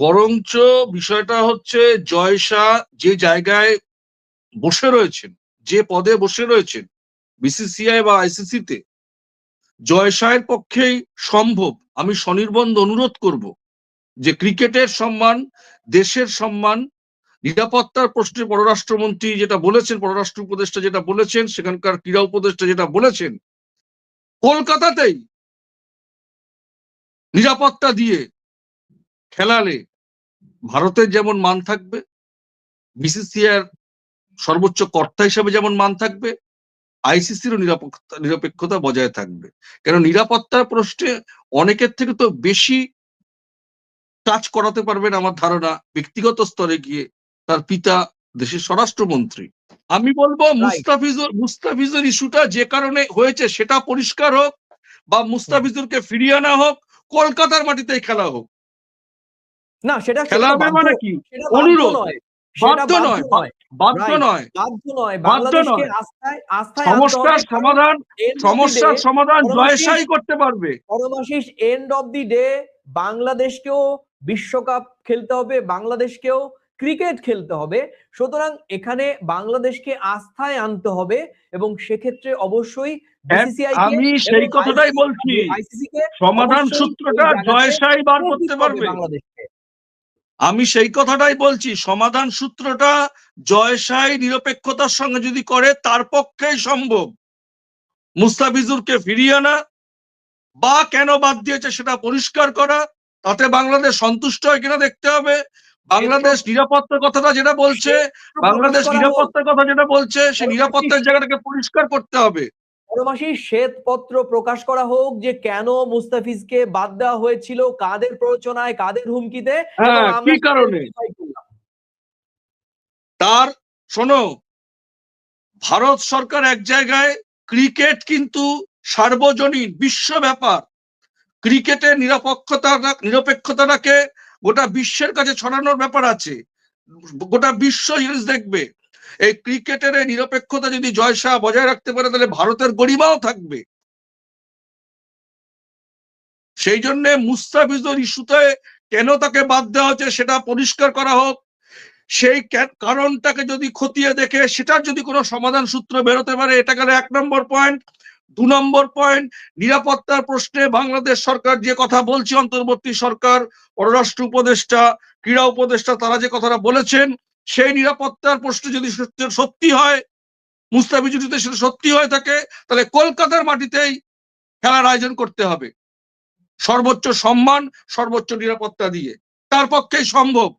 বরঞ্চ বিষয়টা হচ্ছে জয় শাহ যে জায়গায় বসে রয়েছেন, যে পদে বসে রয়েছেন বিসিসিআই বা আইসিসি তে, জয় শাহের পক্ষেই সম্ভব। আমি স্বনির্বন্ধ অনুরোধ করব যে ক্রিকেটের সম্মান, দেশের সম্মান, নিরাপত্তার প্রশ্নে পররাষ্ট্রমন্ত্রী যেটা বলেছেন, পররাষ্ট্র উপদেষ্টা যেটা বলেছেন, সেখানকার ক্রীড়া উপদেষ্টা যেটা বলেছেন, কলকাতাতেই নিরাপত্তা দিয়ে খেলালে ভারতের যেমন মান থাকবে বিসিসিআর সর্বোচ্চ কর্তা হিসেবে যেমন মান থাকবে আইসিসিরও নিরাপত্তা নিরপেক্ষতা বজায় থাকবে। কেন নিরাপত্তার প্রশ্নে অনেকের থেকে তো বেশি কাজ করাতে পারবেন আমার ধারণা ব্যক্তিগত স্তরে গিয়ে তার পিতা দেশের স্বরাষ্ট্রমন্ত্রী। আমি বলব মুস্তাফিজুর মুস্তাফিজুর ইস্যুটা যে কারণে হয়েছে সেটা পরিষ্কার হোক বা মুস্তাফিজুরকে ফিরিয়ে আনা হোক কলকাতার মাটিতে খেলা হোক। না সেটা খেলা সেটা হবে বাধ্য- মানে কি অনুরোধ। বাধ্য নয়, বাধ্য নয়। বাধ্য নয়। সমস্যার সমাধান সমস্যার সমাধান জয়সাই করতে পারবে। পরমাশিস এন্ড অফ দি ডে বাংলাদেশকেও বিশ্বকাপ খেলতে হবে বাংলাদেশকেও ক্রিকেট খেলতে হবে। সুতরাং এখানে বাংলাদেশকে আস্থায় আনতে হবে এবং সেক্ষেত্রে অবশ্যই আমি সেই কথাটাই বলছি। সমাধান সূত্রটা জয়সাই বার করতে পারবে। বাংলাদেশকে আমি সেই কথাটাই বলছি সমাধান সূত্রটা জয়সাই নিরপেক্ষতার সঙ্গে যদি করে তার পক্ষেই সম্ভব মুস্তাফিজুরকে ফিরিয়ে আনা বা কেন বাদ দিয়েছে সেটা পরিষ্কার করা তাতে বাংলাদেশ সন্তুষ্ট হয় কিনা দেখতে হবে বাংলাদেশ নিরাপত্তার কথাটা যেটা বলছে বাংলাদেশ। নিরাপত্তার কথা যেটা বলছে সেই নিরাপত্তার জায়গাটাকে পরিষ্কার করতে হবে পরমাসি শ্বেতপত্র প্রকাশ করা হোক যে কেন মুস্তাফিজকে বাদ দেওয়া হয়েছিল কাদের প্ররোচনায় কাদের হুমকিতে হ্যাঁ কি কারণে। তার শোনো ভারত সরকার এক জায়গায় ক্রিকেট কিন্তু সার্বজনীন বিশ্ব ব্যাপার। ক্রিকেটের নিরপেক্ষতা নিরপেক্ষতাটাকে গোটা বিশ্বের কাছে ছড়ানোর ব্যাপার আছে। গোটা বিশ্ব জিনিস দেখবে। এই ক্রিকেটের নিরপেক্ষতা যদি জয় শাহ বজায় রাখতে পারে, তাহলে ভারতের গরিমাও থাকবে। সেই জন্য মুস্তাফিজুর ইস্যুতে কেন তাকে বাদ দেওয়া হচ্ছে সেটা পরিষ্কার করা হোক। সেই কারণটাকে যদি খতিয়ে দেখে, সেটার যদি কোনো সমাধান সূত্র বেরোতে পারে, এটা গেল এক নম্বর পয়েন্ট। দু নম্বর পয়েন্ট, নিরাপত্তার প্রশ্নে বাংলাদেশ সরকার যে কথা বলছে, অন্তর্বর্তী সরকার, পররাষ্ট্র উপদেষ্টা, ক্রীড়া উপদেষ্টা, তারা যে কথাটা বলেছেন সেই নিরাপত্তার প্রশ্ন যদি সত্যি হয়, মুস্তাফিজুর যদি সেটা সত্যি হয়ে থাকে, তাহলে কলকাতার মাটিতেই খেলার আয়োজন করতে হবে। সর্বোচ্চ সম্মান, সর্বোচ্চ নিরাপত্তা দিয়ে। তার পক্ষেই সম্ভব।